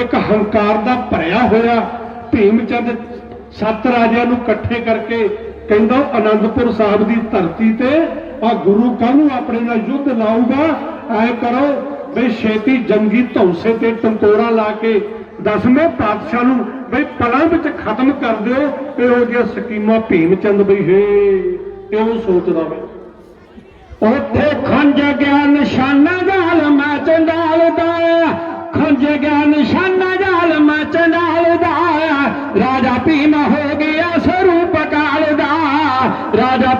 ਇੱਕ ਹੰਕਾਰ ਦਾ ਭਰਿਆ ਹੋਇਆ ਭੀਮ ਚੰਦ ਸੱਤ ਰਾਜਿਆਂ ਨੂੰ ਇਕੱਠੇ ਕਰਕੇ ਕਹਿੰਦਾ ਅਨੰਦਪੁਰ ਸਾਹਿਬ ਦੀ ਧਰਤੀ ਤੇ ਆ ਗੁਰੂ ਕੱਲ ਨੂੰ ਆਪਣੇ ਨਾਲ ਯੁੱਧ ਲਾਊਗਾ? ਐ ਕਰੋ, ਬਈ ਛੇਤੀ ਜੰਗੀ ਧੌਂਸੇ ਤੇ ਟੰਕੋਰਾ ਲਾ ਕੇ ਦਸਵੇਂ ਪਾਤਸ਼ਾਹ ਨੂੰ ਬਈ ਪਲਾਂ ਵਿੱਚ ਖਤਮ ਕਰ ਦਿਓ। ਇਹੋ ਜਿਹੀਆਂ ਸਕੀਮਾਂ ਭੀਮ ਚੰਦ ਬਈ ਹੇ, ਇਹ ਉਹ ਸੋਚਦਾ ਵੇ ਉੱਥੇ ਖੰਜ ਗਿਆ ਨਿਸ਼ਾਨਾ ਜਾਲ ਮੈਂ ਚੰਡਾਲ ਦਾ। ਖੰਜ ਗਿਆ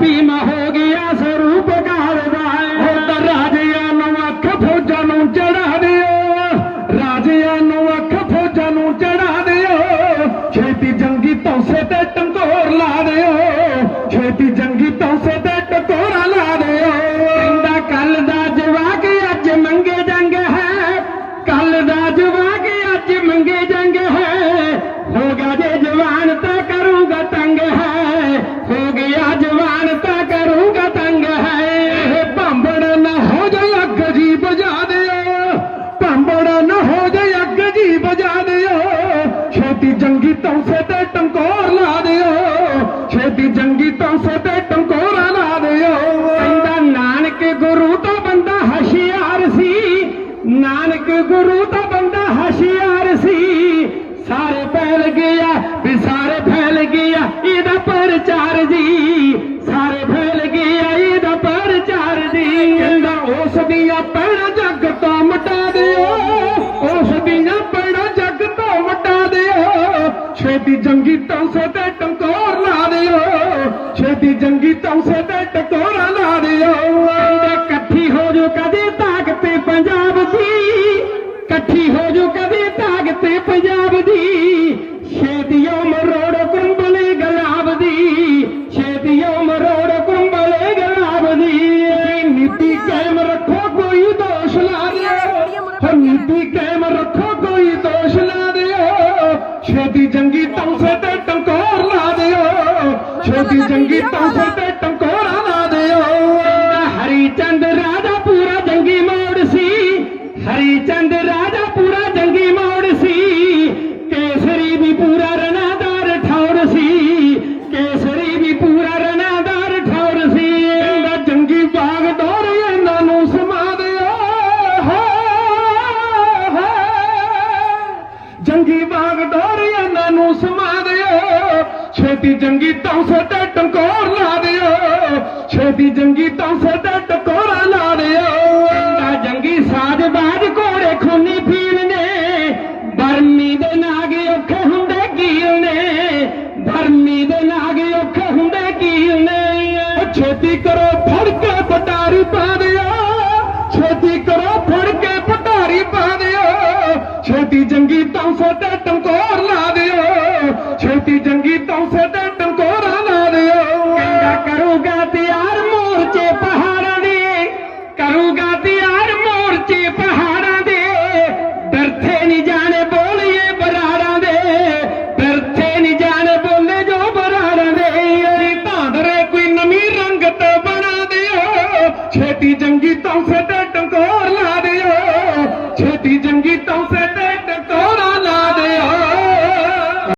ਭੀਮ ਹੋ ਗਿਆ ਸਰੂਪ ਕਾਲ ਦਾ ਉਹ ਰਾਜਿਆਂ ਨੂੰ ਅੱਖ ਫੌਜਾਂ ਨੂੰ ਚੜਾ ਦਿਓ। ਰਾਜਿਆਂ ਨੂੰ ਅੱਖ ਫੌਜਾਂ ਨੂੰ ਚੜਾ ਦਿਓ। ਛੇਤੀ ਜੰਗੀ ਤੌਸੇ ਤੇ ਟੰਗੋਰ ਲਾ ਦਿਓ। ਜੰਗੀ ਤੇ ਟੰਕੋਰ ਲਾ ਦਿਓ। ਛੇਤੀ ਜੰਗੀ ਤੌਸੇ ਤੇ ਟੰਕੋਰਾ ਲਾ ਦਿਓ। ਕਹਿੰਦਾ, ਨਾਨਕ ਗੁਰੂ ਤੋਂ ਬੰਦਾ ਹਸ਼ਿਆਰ ਸੀ। ਨਾਨਕ ਗੁਰੂ ਤੋਂ ਬੰਦਾ ਹਸ਼ਿਆਰ ਸੀ। ਸਾਰੇ ਫੈਲ ਗਿਆ ਵੀ ਸਾਰੇ ਫੈਲ ਗਿਆ, ਇਹਦਾ ਪ੍ਰਚਾਰ ਜੀ। ਸਾਰੇ ਫੈਲ ਗਿਆ, ਇਹਦਾ ਪ੍ਰਚਾਰ ਜੀ। ਕਹਿੰਦਾ, ਉਸ ਦੀਆਂ ਪੈਣਾ ਜੱਗ ਤੋਂ ਮਟਾ ਦਿਓ। ਛੇਤੀ ਜੰਗੀ ਤੌਸੇ ਤੇ ਟੰਕੋਰ ਲਾ ਦਿਓ। ਛੇਤੀ ਜੰਗੀ ਤੌਸੇ ਤੇ ਟਕੋਰਾ ਲਾ ਦਿਓ। ਕਹਿੰਦਾ ਇਕੱਠੀ ਹੋ ਜੋ ਕਦੇ ਤਾਕਤ ਪੰਜਾਬ ਦੀ। ਇਕੱਠੀ ਹੋ ਜੋ ਕਦੇ ਤਾਕਤ ਪੰਜਾਬ ਦੀ। ਛੇਤੀ ਛੇਤੀ ਜੰਗੀ ਤੌਸੇ ਤੇ ਟੰਕੋਰ ਲਾ ਦਿਓ ਛੇਤੀ ਜੰਗੀ